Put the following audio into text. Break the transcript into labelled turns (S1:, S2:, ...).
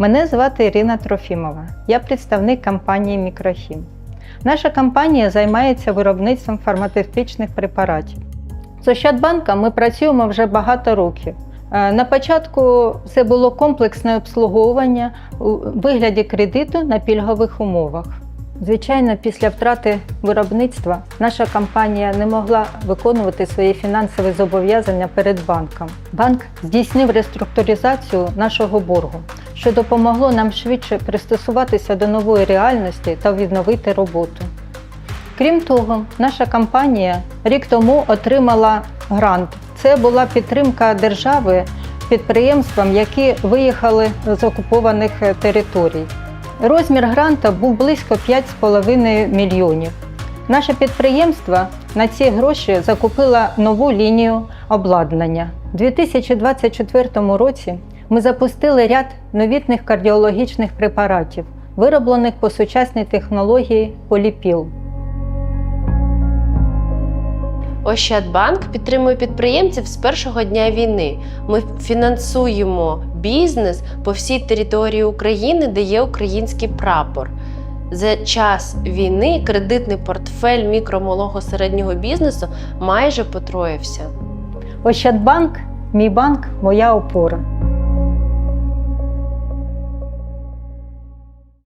S1: Мене звати Ірина Трофімова. Я представник компанії Мікрохім. Наша компанія займається виробництвом фармацевтичних препаратів. З Ощадбанком ми працюємо вже багато років. Е, На початку це було комплексне обслуговування у вигляді кредиту на пільгових умовах. Звичайно, після втрати виробництва наша компанія не могла виконувати свої фінансові зобов'язання перед банком. Банк здійснив реструктуризацію нашого боргу, що допомогло нам швидше пристосуватися до нової реальності та відновити роботу. Крім того, наша компанія рік тому отримала грант. Це була підтримка держави підприємствам, які виїхали з окупованих територій. Розмір гранта був близько 5,5 мільйонів. Наше підприємство на ці гроші закупило нову лінію обладнання. У 2024 році ми запустили ряд новітних кардіологічних препаратів, вироблених по сучасній технології поліпіл.
S2: Ощадбанк підтримує підприємців з першого дня війни. Ми фінансуємо бізнес по всій території України, де є український прапор. За час війни кредитний портфель мікро, малого середнього бізнесу майже потроївся.
S1: Ощадбанк мій банк, моя опора.